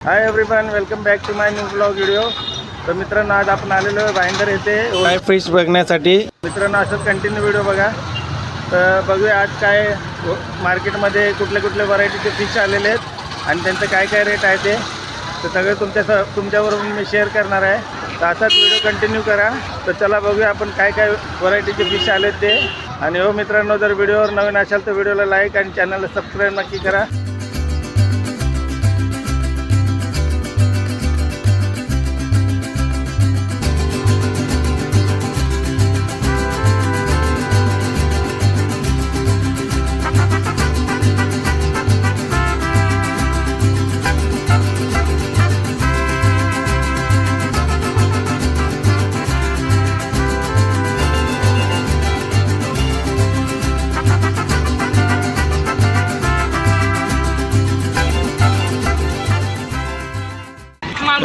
Hi everyone welcome back to my new blog video तर मित्रांनो आज आपण आलेलो आहे भाईंदर येथे काय फिश बघण्यासाठी. मित्रांनो असंच कंटिन्यू व्हिडिओ बघा. तर बघूया आज काय मार्केटमध्ये कुठले कुठले व्हरायटीचे फिश आलेले आहेत आणि त्यांचं काय काय रेट आहे ते. तर सगळं तुमच्या स तुमच्याबरोबर मी शेअर करणार आहे. तर असाच व्हिडिओ कंटिन्यू करा. तर चला बघूया आपण काय काय व्हरायटीचे फिश आलेत ते. आणि हो मित्रांनो जर व्हिडिओवर नवीन असाल तर व्हिडिओला लाईक आणि चॅनलला सबस्क्राईब नक्की करा.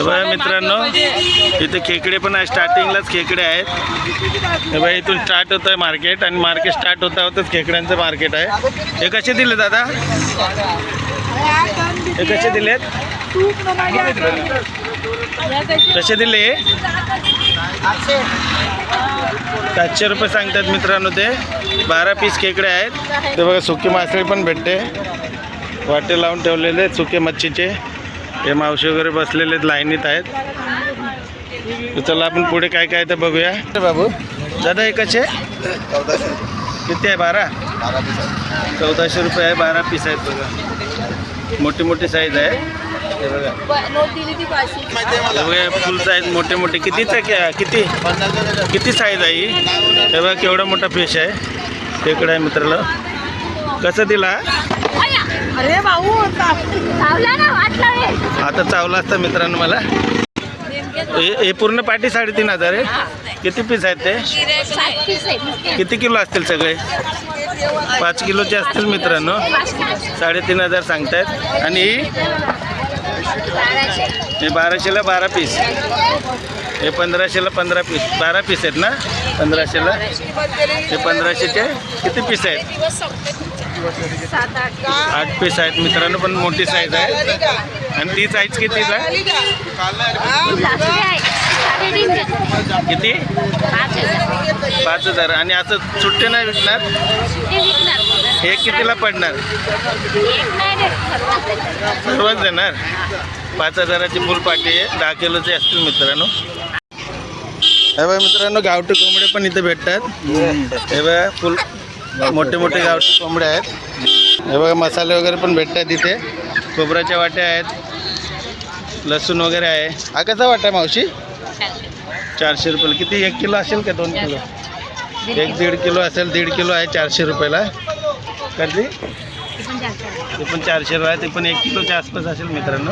बघा मित्रांनो इथे खेकडे पण आहे. स्टार्टिंगलाच खेकडे आहेत. हे बघा इथून स्टार्ट होतं आहे मार्केट आणि मार्केट स्टार्ट होता होतच खेकड्यांचं मार्केट आहे. हे कसे दिले दादा? हे कसे दिलेत? कसे दिले? सातशे रुपये सांगतात मित्रांनो ते. बारा पीस खेकडे आहेत. ते बघा सुकी मासळी पण भेटते. वाटे लावून ठेवलेले आहेत सुके मच्छीचे. हे मावशी वगैरे बसलेले आहेत लाईनीत आहेत. तर चला आपण पुढे काय काय तर बघूया. बाबू दादा हे कसे? किती आहे? बारा? चौदाशे रुपये आहे बारा पीस आहेत बघा. मोठी मोठी साईज आहे. बघा. फुल साईज मोठे मोठे. किती किती? किती साईज आहे ही? हे बघा केवढा मोठा फिश आहे. इकडे आहे मित्राला कसं दिला? अरे भाऊ आता चावला असता मित्रांनो मला. हे हे पूर्ण पाठी साडेतीन हजार आहे. किती पीस आहेत ते? किती किलो असतील सगळे? पाच किलोचे असतील मित्रांनो. साडेतीन हजार सांगतायत. आणि हे? बाराशेला बारा पीस हे पंधराशेला पंधरा पीस बारा पीस आहेत ना? पंधराशेला? हे पंधराशेचे किती पीस आहेत? आठ पीस आहेत मित्रांनो पण मोठी साईज आहे. आणि ती साईज कितीच आहे? किती? पाच हजार. आणि असं सुट्टे नाही विकणार हे कितीला पडणार? सर्वच देणार? पाच हजाराची फुल पाटी आहे. दहा किलोचे असतील मित्रांनो. हे बघा मित्रांनो गावठी कोंबडे पण इथे भेटतात. हे बघा फुल मोठे मोठे गावठी कोंबडे आहेत. हे बघा मसाले वगैरे पण भेटतात इथे. खोबऱ्याच्या वाट्या आहेत. लसूण वगैरे आहे. हा कसा वाटा आहे मावशी? चारशे रुपयाला. किती एक किलो असेल का दोन किलो? एक दीड किलो असेल दीड किलो आहे चारशे रुपयाला. कधी? ते पण चारशे रुपये आहे. ते पण एक किलोच्या आसपास असेल मित्रांनो.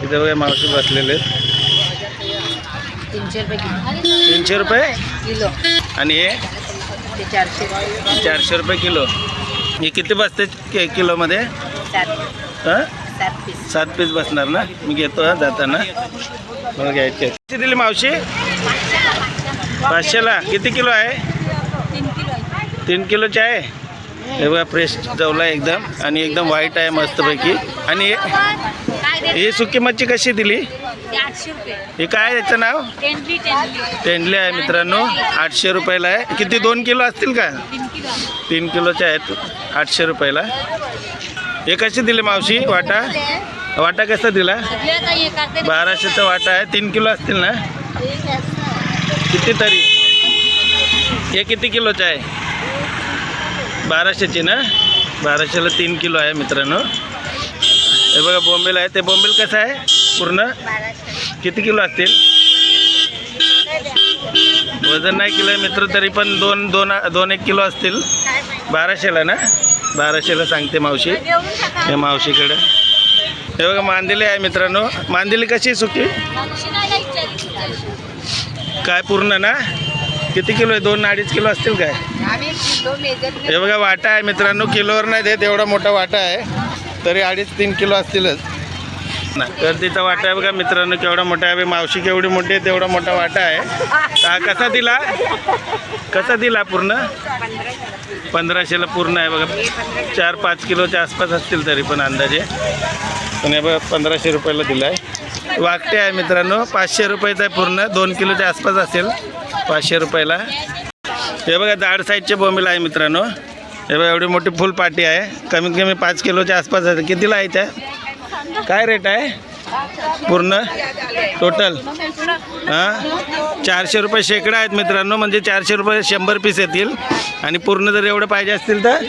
तिथे बघा मावशी बसलेले आहेत. तीनशे रुपये किलो. तीनशे रुपये? किलो. आणि हे? ते चारशे चारशे रुपये किलो. हे किती बसते के किलोमध्ये? सात. हां? सात पीस. सात पीस बसणार ना? मी घेतो हा जाताना. मला घ्यायचे. किती दिली मावशी? पाचशेला. किती किलो आहे? तीन किलोचे आहे? हे बघा फ्रेश जवला एकदम. आणि एकदम व्हाईट आहे मस्तपैकी. आणि हे- सुकी मच्छी कशी दिली? आठशे रुपये. हे काय याचं नाव? टेंडली आहे मित्रांनो. आठशे रुपयाला आहे. किती दोन किलो असतील का? तीन किलो. आहे. तीन किलोचे आहेत. आठशे रुपयाला. हे कसे दिले मावशी? वाटा? वाटा कसा दिला? आता हे करते. बाराशेचा वाटा आहे. तीन किलो असतील ना. किती तरी? हे किती किलोचं आहे? बाराशेची ना? बाराशेला तीन किलो आहे मित्रांनो. हे बघा बोंबील आहे. ते बोंबील कसं आहे? पूर्ण? किती किलो असतील? वजन नाही किलो आहे मित्र तरी पण दोन दोन दोन एक किलो असतील. बाराशेला ना? बाराशेला सांगते मावशी. हे मावशीकडे. हे बघा मांदेली आहे मित्रांनो. मांदेली कशी आहे सुकी? काय पूर्ण ना? किती किलो आहे? दोन अडीच किलो असतील काय? हे बघा वाटा आहे मित्रांनो. किलोवर नाही देत एवढा मोठा वाटा आहे. तरी अडीच तीन किलो असतीलच. ना तर तिचा वाटा आहे बघा मित्रांनो केवढा मोठा आहे. मावशी केवढी मोठी आहे तेवढा मोठा वाटा आहे. हा कसा दिला? कसा दिला पूर्ण? पंधराशेला पूर्ण आहे बघा. चार पाच किलोच्या आसपास असतील तरी पण अंदाजे. पण हे बघा पंधराशे रुपयाला दिला आहे वाकटे आहे मित्रांनो पाचशे रुपयाचा आहे पूर्ण. दोन किलोच्या आसपास असेल पाचशे रुपयाला. हे बघा जाड साईजचे बोंबील आहे मित्रांनो. हे बघा एवढी मोठी फुल पाटी आहे. कमीत कमी पाच किलोच्या आसपास आहे. कितीला आहे त्या काय रेट आहे? पूर्ण? टोटल हां? चारशे रुपये शेकडा आहेत मित्रांनो म्हणजे चारशे रुपये शंभर पीस येतील. आणि पूर्ण जर एवढं पाहिजे असतील तर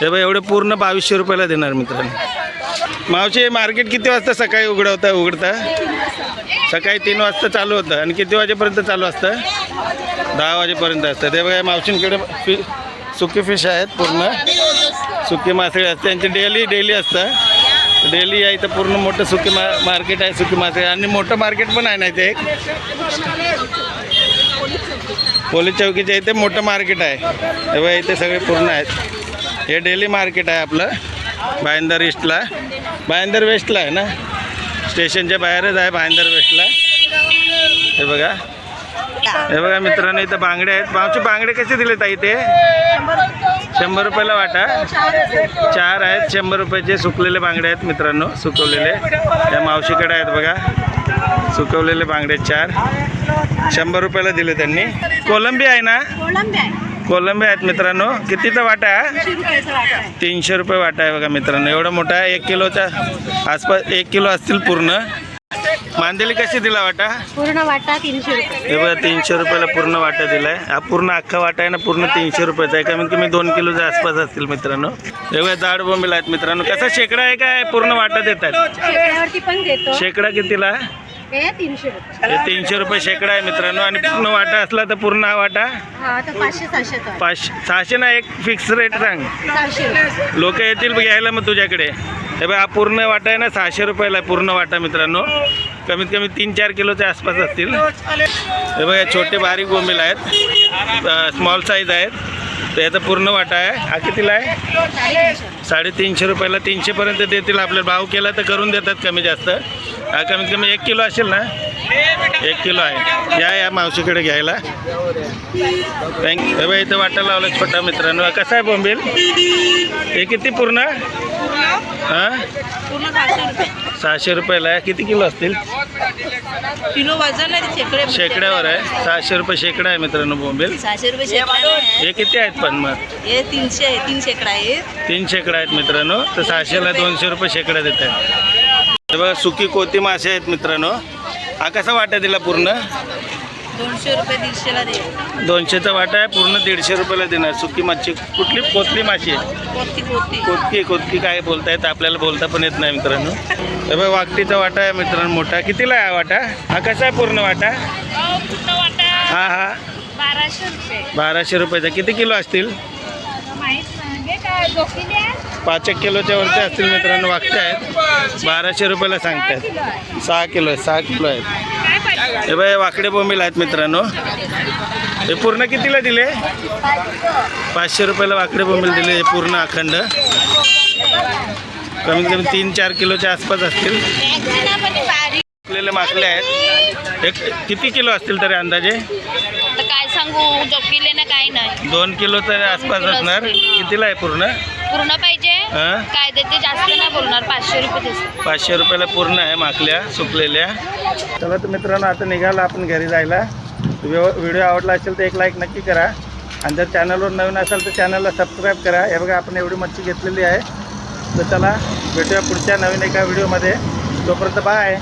हे बघा एवढे पूर्ण बावीसशे रुपयाला देणार मित्रांनो. मावशी मार्केट किती वाजता सकाळी उघडवता उघडता? सकाळी तीन वाजता चालू होतं. आणि किती वाजेपर्यंत चालू असतं? दहा वाजेपर्यंत असतं. ते बघा मावशींकडे फि सुकी फिश आहेत पूर्ण. सुकी मासळी असते. त्यांची डेली डेली असतं. डेली आहे इथं पूर्ण मोठं सुकी मा मार्केट आहे सुकी मासे. आणि मोठं मार्केट पण आहे ना इथे एक? पोलीस चौकीच्या इथे मोठं मार्केट आहे. तेव्हा इथे सगळे पूर्ण आहेत. हे डेली मार्केट आहे आपलं भायंदर ईस्टला भायंदर वेस्टला आहे ना? स्टेशनच्या बाहेरच आहे भायंदर वेस्टला हे बघा. हे बघा मित्रांनो इथं बांगडे आहेत. मावचे बांगडे कसे दिले ताई ते? शंभर रुपयाला वाटा. चार आहेत शंभर रुपयाचे सुकलेले बांगडे आहेत मित्रांनो सुकवलेले. त्या मावशीकडे आहेत बघा. सुकवलेले बांगडे चार. शंभर रुपयाला दिले त्यांनी. कोलंबी आहे ना? कोलंबी आहेत मित्रांनो. कितीचा आहे वाटा? आहे तीनशे रुपये वाटा आहे बघा मित्रांनो. एवढा मोठा आहे. एक किलोचा आसपास एक किलो असतील पूर्ण. मांदेली कशी दिला वाटा? पूर्ण वाटा तीनशे रुपये. हे बघा तीनशे रुपयाला पूर्ण वाटा दिलाय. हा पूर्ण अख्खा वाटा आहे ना पूर्ण तीनशे रुपयाचा आहे. कमीत कमी दोन किलोच्या आसपास असतील मित्रांनो. हे बघा जाड बोंबील आहेत मित्रांनो. कसा शेकडा आहे काय? पूर्ण वाटा देतात शेकड्यावरती पण देतो. शेकडा कितीला? हे तीनशे रुपये. हे तीनशे रुपये शेकडा आहे मित्रांनो. आणि पूर्ण वाटा असला तर पूर्ण हा वाटा? हा तर पाचशे सहाशेचा आहे. पाचशे सहाशे ना एक फिक्स रेट सांग. सहाशे. रुपये लोक येतील घ्यायला मग तुझ्याकडे. हे बघा हा पूर्ण वाटा आहे ना सहाशे रुपयाला आहे पूर्ण वाटा मित्रांनो. कमीत कमी तीन चार किलोच्या आसपास असतील. हे बघा छोटे बारीक बोंबील आहेत. स्मॉल साईज आहेत. तर याचा पूर्ण वाटा आहे. हा कितीला आहे? साडेतीनशे रुपयाला तीनशेपर्यंत देतील आपल्याला भाव केला तर करून देतात कमी जास्त. हा कमीत कमी एक किलो असेल ना? एक किलो आहे. या या मावशीकडे घ्यायला. थँक बघा इथं वाटा लावला छोटा मित्रांनो. कसा आहे बोंबील? हे किती पूर्ण. हां? पूर्ण सहाशे रुपये. सहाशे रुपयाला. किती किलो असतील? किलो वजन आहे शेकडे शेकड्यावर आहे. सहाशे रुपये शेकडा आहे मित्रांनो बोंबील. सहाशे रुपये शेकडा हे किती आहेत पण मग? हे तीनशे तीन शेकडा आहे तीन शेकडा आहेत मित्रांनो. तर सहाशेला दोनशे रुपये शेकडा देत आहेत. हे बघा सुकी कोती मासे आहेत मित्रांनो. हा कसा वाटा दिला पूर्ण? दोनशे रुपये दीडशेला दे. दोनशेचा वाटा आहे पूर्ण दीडशे रुपयाला देणार. सुकी मच्छी कुठली? कोतली माशी आहे. कोतकी कोतकी काय बोलतायत आपल्याला बोलता पण येत नाही मित्रांनो. हे बघा वाकटीचा वाटा आहे मित्रांनो मोठा. कितीला आहे हा वाटा? हा कसा आहे पूर्ण वाटा? हा हा बाराशे रुपये. बाराशे रुपयाचा. किती किलो असतील? पाच एक किलोच्या वरती असतील मित्रांनो वाकटे आहेत. बाराशे रुपयाला सांगतायत सहा किलो आहे सहा किलो आहेत. हे बाय वाकडे बोंबील आहेत मित्रांनो. हे पूर्ण कितीला दिले? पाचशे रुपयाला वाकडे बोंबील दिले हे पूर्ण अखंड. कमीत कमी तीन चार किलोच्या आसपास असतील. आपलेले माकले आहेत. एक किती किलो असतील तरी अंदाजे? काय सांगू जोखीले ना काही नाही. दोन किलोच्या आसपास असणार. कितीला आहे पूर्ण? पूर्ण पाहिजे? हां? काय देते जास्त नाही बोलणार पाचशे रुपये पाचशे रुपयाला पूर्ण आहे माकल्या सुकलेल्या. चला तर मित्रांनो आता निघाला आपण घरी जायला. व्हिडिओ व्हिडिओ आवडला असेल तर एक लाईक नक्की करा. आणि जर चॅनलवर नवीन असाल तर चॅनलला सबस्क्राईब करा. हे बघा आपण एवढी मच्छी घेतलेली आहे. तर चला भेटूया पुढच्या नवीन एका व्हिडिओमध्ये तोपर्यंत बाय